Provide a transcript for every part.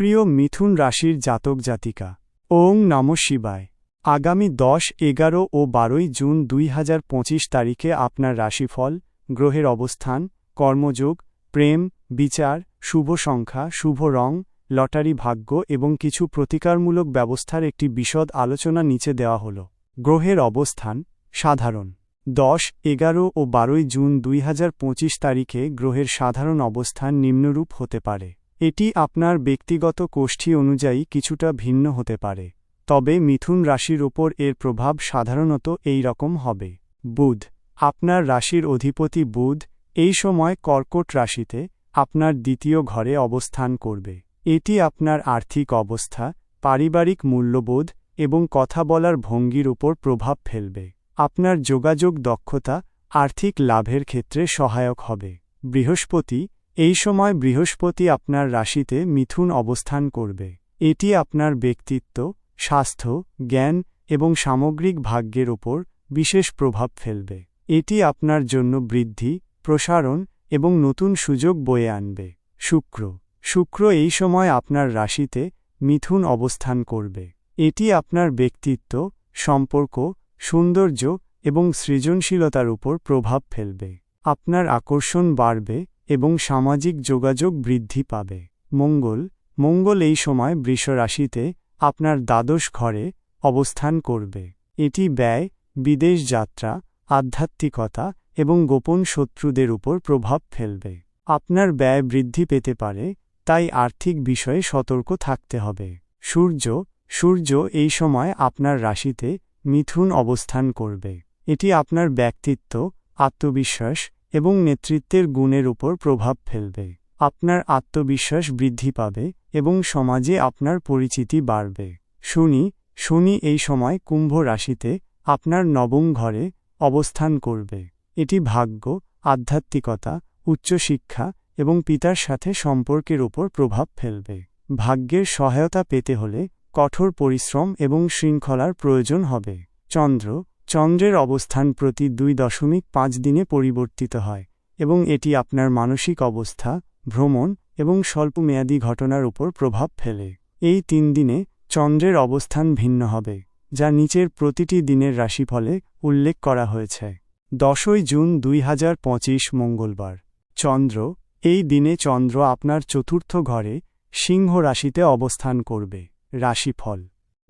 প্রিয় মিথুন রাশির জাতক জাতিকা। ওং নম শিবায়। আগামী দশ, এগারো ও বারোই জুন দুই হাজার পঁচিশ তারিখে আপনার রাশিফল, গ্রহের অবস্থান, কর্মযোগ, প্রেম, বিচার, শুভ সংখ্যা, শুভ রং, লটারি ভাগ্য এবং কিছু প্রতিকারমূলক ব্যবস্থার একটি বিশদ আলোচনা নিচে দেওয়া হল। গ্রহের অবস্থান, সাধারণ। দশ, এগারো ও বারোই জুন দুই হাজার পঁচিশ তারিখে গ্রহের সাধারণ অবস্থান নিম্নরূপ হতে পারে। এটি আপনার ব্যক্তিগত কোষ্ঠী অনুযায়ী কিছুটা ভিন্ন হতে পারে, তবে মিথুন রাশির ওপর এর প্রভাব সাধারণত এই রকম হবে। বুধ, আপনার রাশির অধিপতি বুধ, এই সময় কর্কট রাশিতে আপনার দ্বিতীয় ঘরে অবস্থান করবে। এটি আপনার আর্থিক অবস্থা, পারিবারিক মূল্যবোধ এবং কথা বলার ভঙ্গির উপর প্রভাব ফেলবে। আপনার যোগাযোগ দক্ষতা, আর্থিক লাভের ক্ষেত্রে সহায়ক হবে। বৃহস্পতি এই সময় বৃহস্পতি আপনার রাশিতে মিথুন অবস্থান করবে। এটি আপনার ব্যক্তিত্ব, স্বাস্থ্য, জ্ঞান এবং সামগ্রিক ভাগ্যের ওপর বিশেষ প্রভাব ফেলবে। এটি আপনার জন্য বৃদ্ধি, প্রসারণ এবং নতুন সুযোগ বয়ে আনবে। শুক্র। শুক্র এই সময় আপনার রাশিতে মিথুন অবস্থান করবে। এটি আপনার ব্যক্তিত্ব, সম্পর্ক, সৌন্দর্য এবং সৃজনশীলতার উপর প্রভাব ফেলবে। আপনার আকর্ষণ বাড়বে এবং সামাজিক যোগাযোগ বৃদ্ধি পাবে। মঙ্গল মঙ্গল এই সময় বৃষ রাশিতে আপনার দ্বাদশ ঘরে অবস্থান করবে। এটি ব্যয়, বিদেশ যাত্রা, আধ্যাত্মিকতা এবং গোপন শত্রুদের উপর প্রভাব ফেলবে। আপনার ব্যয় বৃদ্ধি পেতে পারে, তাই আর্থিক বিষয়ে সতর্ক থাকতে হবে। সূর্য সূর্য এই সময় আপনার রাশিতে মিথুন অবস্থান করবে। এটি আপনার ব্যক্তিত্ব, আত্মবিশ্বাস এবং নেতৃত্বের গুণের উপর প্রভাব ফেলবে। আপনার আত্মবিশ্বাস বৃদ্ধি পাবে এবং সমাজে আপনার পরিচিতি বাড়বে। শনি শনি এই সময় কুম্ভ রাশিতে আপনার নবম ঘরে অবস্থান করবে। এটি ভাগ্য, আধ্যাত্মিকতা, উচ্চশিক্ষা এবং পিতার সাথে সম্পর্কের উপর প্রভাব ফেলবে। ভাগ্যের সহায়তা পেতে হলে কঠোর পরিশ্রম এবং শৃঙ্খলার প্রয়োজন হবে। চন্দ্র চন্দ্রের অবস্থান প্রতি দুই দশমিক পাঁচ দিনে পরিবর্তিত হয়, এবং এটি আপনার মানসিক অবস্থা, ভ্রমণ এবং স্বল্পমেয়াদী ঘটনার উপর প্রভাব ফেলে। এই তিন দিনে চন্দ্রের অবস্থান ভিন্ন হবে, যা নিচের প্রতিটি দিনের রাশিফলে উল্লেখ করা হয়েছে। দশই জুন দুই হাজার পঁচিশ মঙ্গলবার। চন্দ্র, এই দিনে চন্দ্র আপনার চতুর্থ ঘরে সিংহ রাশিতে অবস্থান করবে, রাশিফল।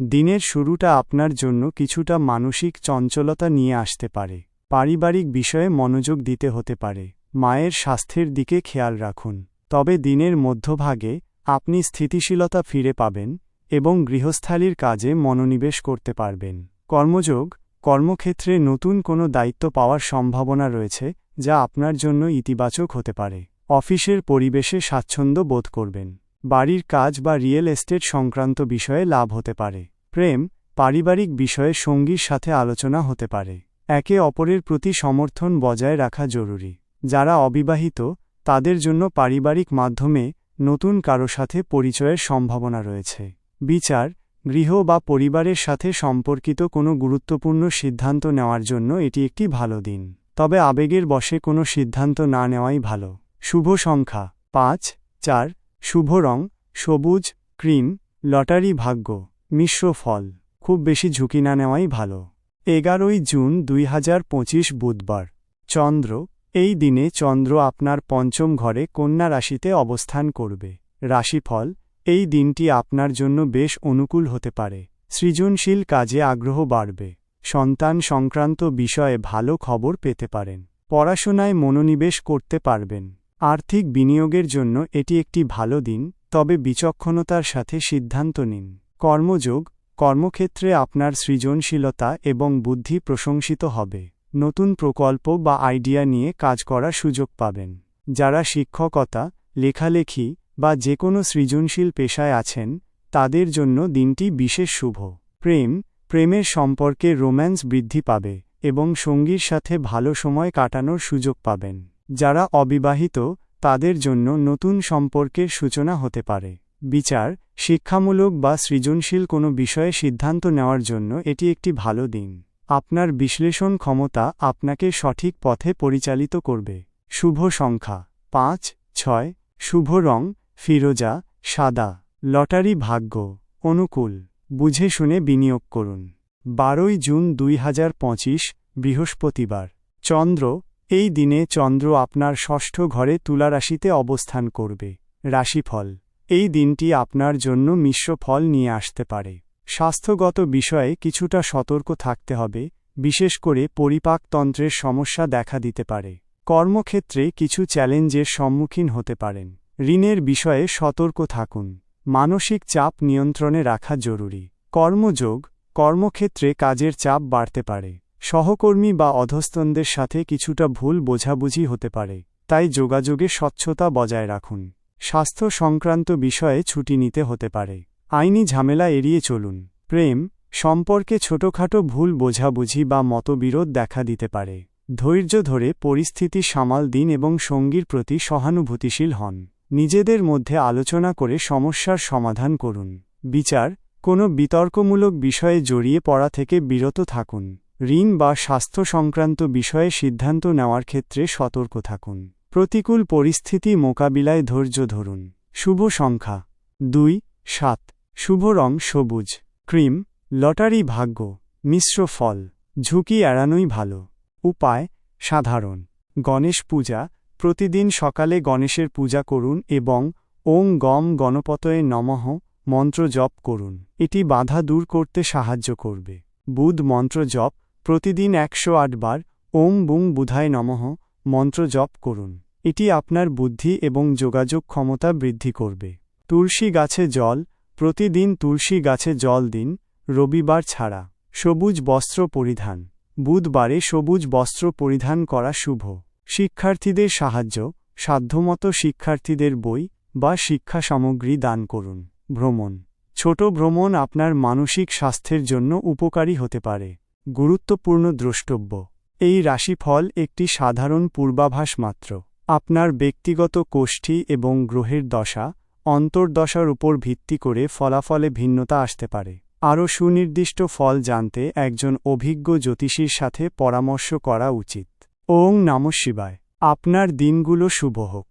দিনের শুরুটা আপনার জন্য কিছুটা মানসিক চঞ্চলতা নিয়ে আসতে পারে। পারিবারিক বিষয়ে মনোযোগ দিতে হতে পারে। মায়ের স্বাস্থ্যের দিকে খেয়াল রাখুন। তবে দিনের মধ্যভাগে আপনি স্থিতিশীলতা ফিরে পাবেন এবং গৃহস্থালির কাজে মনোনিবেশ করতে পারবেন। কর্মযোগ, কর্মক্ষেত্রে নতুন কোনো দায়িত্ব পাওয়ার সম্ভাবনা রয়েছে যা আপনার জন্য ইতিবাচক হতে পারে। অফিসের পরিবেশে স্বাচ্ছন্দ্য বোধ করবেন। বাড়ির কাজ বা রিয়েল এস্টেট সংক্রান্ত বিষয়ে লাভ হতে পারে। প্রেম, পারিবারিক বিষয়ে সঙ্গীর সাথে আলোচনা হতে পারে। একে অপরের প্রতি সমর্থন বজায় রাখা জরুরি। যারা অবিবাহিত, তাদের জন্য পারিবারিক মাধ্যমে নতুন কারও সাথে পরিচয়ের সম্ভাবনা রয়েছে। বিচার, গৃহ বা পরিবারের সাথে সম্পর্কিত কোনো গুরুত্বপূর্ণ সিদ্ধান্ত নেওয়ার জন্য এটি একটি ভালো দিন। তবে আবেগের বশে কোনো সিদ্ধান্ত না নেওয়াই ভালো। শুভ সংখ্যা, পাঁচ, চার শুভ রং, সবুজ, ক্রিম, লটারি ভাগ্য, মিশ্র ফল, খুব বেশি ঝুঁকি না নেওয়াই ভালো। এগারোই জুন দুই হাজার পঁচিশ বুধবার। চন্দ্র, এই দিনে চন্দ্র আপনার পঞ্চম ঘরে কন্যা রাশিতে অবস্থান করবে। রাশিফল, এই দিনটি আপনার জন্য বেশ অনুকূল হতে পারে। সৃজনশীল কাজে আগ্রহ বাড়বে। সন্তান সংক্রান্ত বিষয়ে ভালো খবর পেতে পারেন। পড়াশোনায় মনোনিবেশ করতে পারবেন। আর্থিক বিনিয়োগের জন্য এটি একটি ভালো দিন, তবে বিচক্ষণতার সাথে সিদ্ধান্ত নিন। কর্মযোগ, কর্মক্ষেত্রে আপনার সৃজনশীলতা এবং বুদ্ধি প্রশংসিত হবে। নতুন প্রকল্প বা আইডিয়া নিয়ে কাজ করার সুযোগ পাবেন। যারা শিক্ষকতা, লেখালেখি বা যে কোনো সৃজনশীল পেশায় আছেন, তাদের জন্য দিনটি বিশেষ শুভ। প্রেম, প্রেমের সম্পর্কে রোম্যান্স বৃদ্ধি পাবে এবং সঙ্গীর সাথে ভালো সময় কাটানোর সুযোগ পাবেন। যারা অবিবাহিত, তাদের জন্য নতুন সম্পর্কের সূচনা হতে পারে। বিচার, শিক্ষামূলক বা সৃজনশীল কোনো বিষয়ে সিদ্ধান্ত নেওয়ার জন্য এটি একটি ভালো দিন। আপনার বিশ্লেষণ ক্ষমতা আপনাকে সঠিক পথে পরিচালিত করবে। শুভ সংখ্যা। পাঁচ, ছয়, শুভ রং, ফিরোজা, সাদা। লটারি ভাগ্য। অনুকূল। বুঝে শুনে বিনিয়োগ করুন। বারোই জুন দুই হাজার পঁচিশ, বৃহস্পতিবার। চন্দ্র এই দিনে চন্দ্র আপনার ষষ্ঠ ঘরে তুলা রাশিতে অবস্থান করবে। রাশিফল। এই দিনটি আপনার জন্য মিশ্র ফল নিয়ে আসতে পারে। স্বাস্থ্যগত বিষয়ে কিছুটা সতর্ক থাকতে হবে, বিশেষ করে পরিপাকতন্ত্রের সমস্যা দেখা দিতে পারে। কর্মক্ষেত্রে কিছু চ্যালেঞ্জের সম্মুখীন হতে পারেন। ঋণের বিষয়ে সতর্ক থাকুন। মানসিক চাপ নিয়ন্ত্রণে রাখা জরুরি। কর্মযোগ, কর্মক্ষেত্রে কাজের চাপ বাড়তে পারে। সহকর্মী বা অধস্তনদের সাথে কিছুটা ভুল বোঝাবুঝি হতে পারে, তাই যোগাযোগে স্বচ্ছতা বজায় রাখুন। স্বাস্থ্য সংক্রান্ত বিষয়ে ছুটি নিতে হতে পারে। আইনি ঝামেলা এড়িয়ে চলুন। প্রেম, সম্পর্কে ছোটখাটো ভুল বোঝাবুঝি বা মতবিরোধ দেখা দিতে পারে। ধৈর্য ধরে পরিস্থিতি সামাল দিন এবং সঙ্গীর প্রতি সহানুভূতিশীল হন। নিজেদের মধ্যে আলোচনা করে সমস্যার সমাধান করুন। বিচার, কোনো বিতর্কমূলক বিষয়ে জড়িয়ে পড়া থেকে বিরত থাকুন। ঋণ বা স্বাস্থ্য সংক্রান্ত বিষয়ে সিদ্ধান্ত নেওয়ার ক্ষেত্রে সতর্ক থাকুন। প্রতিকূল পরিস্থিতি মোকাবিলায় ধৈর্য ধরুন। শুভ সংখ্যা। দুই, সাত। শুভ রং সবুজ। ক্রিম, লটারি ভাগ্য। মিশ্র ফল। ঝুঁকি এড়ানোই ভালো। উপায়, সাধারণ। গণেশ পূজা। প্রতিদিন সকালে গণেশের পূজা করুন এবং ওং গম গণপতয়ে নমঃ মন্ত্র জপ করুন। এটি বাধা দূর করতে সাহায্য করবে। বুধ মন্ত্র জপ প্রতিদিন একশো বার ওং বুং বুধায় নমঃ মন্ত্র জপ করুন। এটি আপনার বুদ্ধি এবং যোগাযোগ ক্ষমতা বৃদ্ধি করবে। তুলসী গাছে জল, প্রতিদিন তুলসী গাছে জল দিন, রবিবার ছাড়া। সবুজ বস্ত্র পরিধান। বুধবারে সবুজ বস্ত্র পরিধান করা শুভ। শিক্ষার্থীদের সাহায্য, সাধ্যমতো শিক্ষার্থীদের বই বা শিক্ষা সামগ্রী দান করুন। ভ্রমণ। ছোট ভ্রমণ আপনার মানসিক স্বাস্থ্যের জন্য উপকারী হতে পারে। গুরুত্বপূর্ণ দ্রষ্টব্য। এই রাশিফল একটি সাধারণ পূর্বাভাস মাত্র। আপনার ব্যক্তিগত কোষ্ঠী এবং গ্রহের দশা অন্তর্দশার উপর ভিত্তি করে ফলাফলে ভিন্নতা আসতে পারে। আরও সুনির্দিষ্ট ফল জানতে একজন অভিজ্ঞ জ্যোতিষীর সাথে পরামর্শ করা উচিত। ওং নম শিবায়। আপনার দিনগুলো শুভ হোক।